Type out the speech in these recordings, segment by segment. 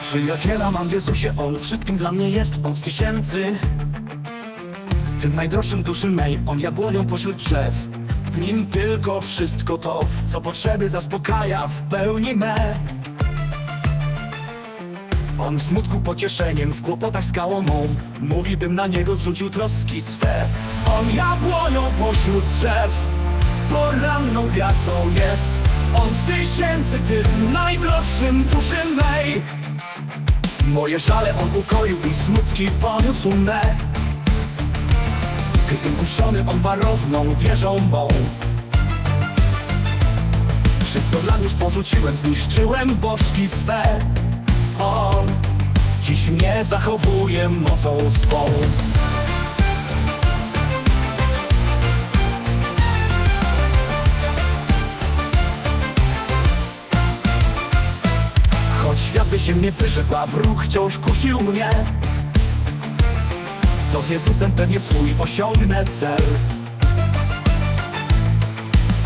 Przyjaciela mam w Jezusie, On wszystkim dla mnie jest, On z tysięcy. Tym najdroższym duszy mej, On jabłonią pośród drzew. W nim tylko wszystko to, co potrzeby zaspokaja w pełni me On w smutku pocieszeniem, w kłopotach skałą mą Mówi bym na niego zrzucił troski swe. On jabłonią pośród drzew Poranną gwiazdą jest. On z tysięcy tym najdroższym duszy mej. Moje żale on ukoił i smutki poniósł me. Gdy kuszony on warowną wieżą mą. Wszystko dla już porzuciłem, zniszczyłem bożki swe On. Dziś mnie zachowuje mocą swą. Choć świat by się mnie wyrzekł, a wróg wciąż kusił mnie. To z Jezusem pewnie swój osiągnę cel.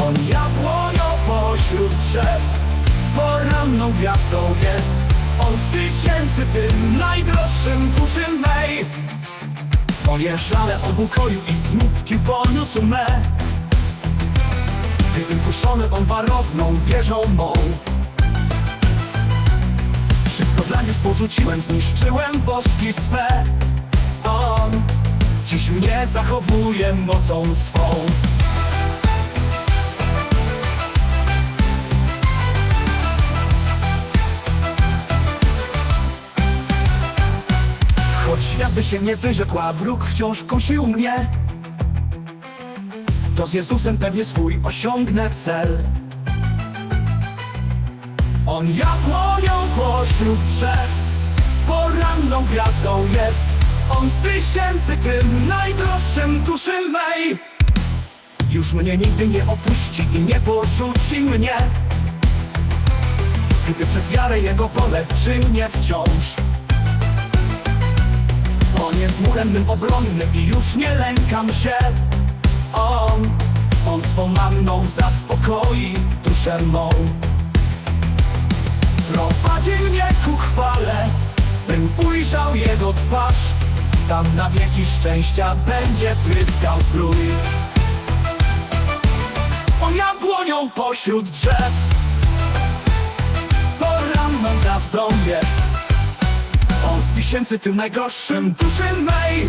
On jabłonią pośród drzew Poranną gwiazdą jest On z tysięcy tym najdroższym duszy mej. Moje żale on ukoił i smutki poniósł me. Gdy kuszony on warowną wieżą mą. Wszystko dla już porzuciłem, zniszczyłem bożki swe. On dziś mnie zachowuje mocą swą by się nie wyrzekł, a wróg wciąż kusił mnie. To z Jezusem pewnie swój osiągnę cel. On jabłonią pośród drzew Poranną gwiazdą jest. On z tysięcy tym najdroższym duszy mej. Już mnie nigdy nie opuści i nie porzuci mnie. Gdy przez wiarę Jego wolę czynię wciąż On jest murem mym obronnym i już nie lękam się. On, On swą manną zaspokoi duszę mą. Prowadzi mnie ku chwale Bym ujrzał Jego twarz. Tam na wieki szczęścia będzie tryskał zdrój On jabłonią pośród drzew. Poranną gwiazdą jest. z tysięcy tym najgroszym duszy mej